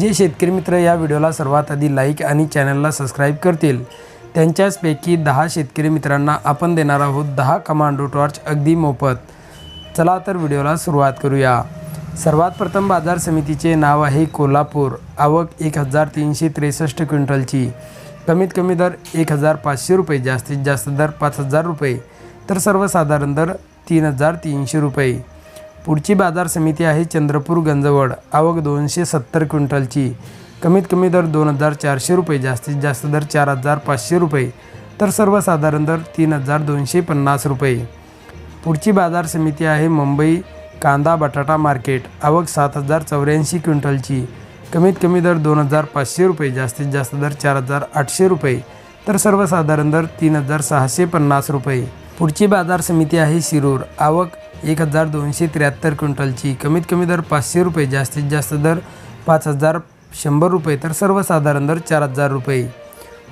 जे शेतकरी मित्र या व्हिडिओला सर्वात आधी लाईक आणि चॅनलला सबस्क्राईब करतील. त्यांच्याचपैकी दहा शेतकरी मित्रांना आपण देणार आहोत दहा कमांडो टॉर्च अगदी मोफत. चला तर व्हिडिओला सुरुवात करूया. सर्वात प्रथम बाजार समितीचे नाव आहे कोल्हापूर. आवक एक हजार तीनशे त्रेसष्ट क्विंटलची. कमीत कमी दर एक हजार पाचशे रुपये जास्तीत जास्त दर पाच हजार रुपये. तर सर्वसाधारण दर तीन हजार तीनशे रुपये. पुढची बाजार समिती आहे चंद्रपूर गंजवड. आवक दोनशे सत्तर क्विंटलची. कमीत कमी दर दोन हजार चारशे रुपये जास्तीत जास्त दर चार हजार पाचशे रुपये तर सर्वसाधारण दर तीन हजार दोनशे पन्नास रुपये. पुढची बाजार समिती आहे मुंबई कांदा बटाटा मार्केट. आवक सात हजार चौऱ्याऐंशी क्विंटलची. कमीत कमी दर दोन हजार पाचशे रुपये जास्तीत जास्त दर चार हजार आठशे रुपये तर सर्वसाधारण दर तीन हजार सहाशे पन्नास रुपये. पुढची बाजार समिती आहे शिरूर. आवक एक हजार दोनशे त्र्याहत्तर क्विंटलची कमीत कमी दर पाचशे रुपये जास्तीत जास्त दर पाच हजार शंभर रुपये तर सर्वसाधारण दर चार हजार रुपये.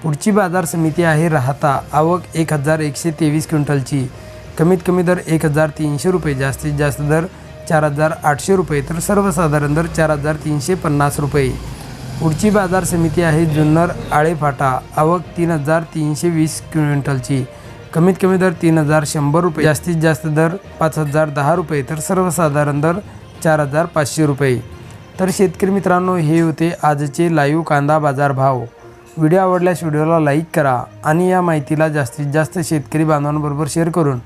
पुढची बाजार समिती आहे राहता आवक एक हजार एकशे तेवीस क्विंटलची. कमीत कमी दर एक हजार तीनशे रुपये जास्तीत जास्त दर चार हजार आठशे रुपये तर सर्वसाधारण दर चार हजार तीनशे पन्नास रुपये. पुढची बाजार समिती आहे जुन्नर आळेफाटा आवक तीन हजार तीनशे वीस क्विंटलची. कमीत कमी दर तीन हजार शंभर रुपये. जास्तीत जास्त दर पाच हजार दहा रुपये. तर सर्वसाधारण दर चार हजार पाचशे रुपये. तर शेतकरी मित्रांनो हे होते आजचे लाईव्ह कांदा बाजार भाव व्हिडिओ आवडल्यास व्हिडिओला लाईक करा आणि या माहितीला जास्तीत जास्त शेतकरी बांधवांबरोबर शेअर करून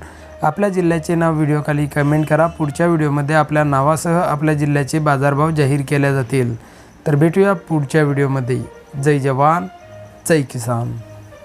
आपल्या जिल्ह्याचे नाव व्हिडिओखाली कमेंट करा. पुढच्या व्हिडिओमध्ये आपल्या नावासह आपल्या जिल्ह्याचे बाजारभाव जाहीर केले जातील. तर भेटूया पुढच्या व्हिडिओमध्ये. जय जवान जय किसान.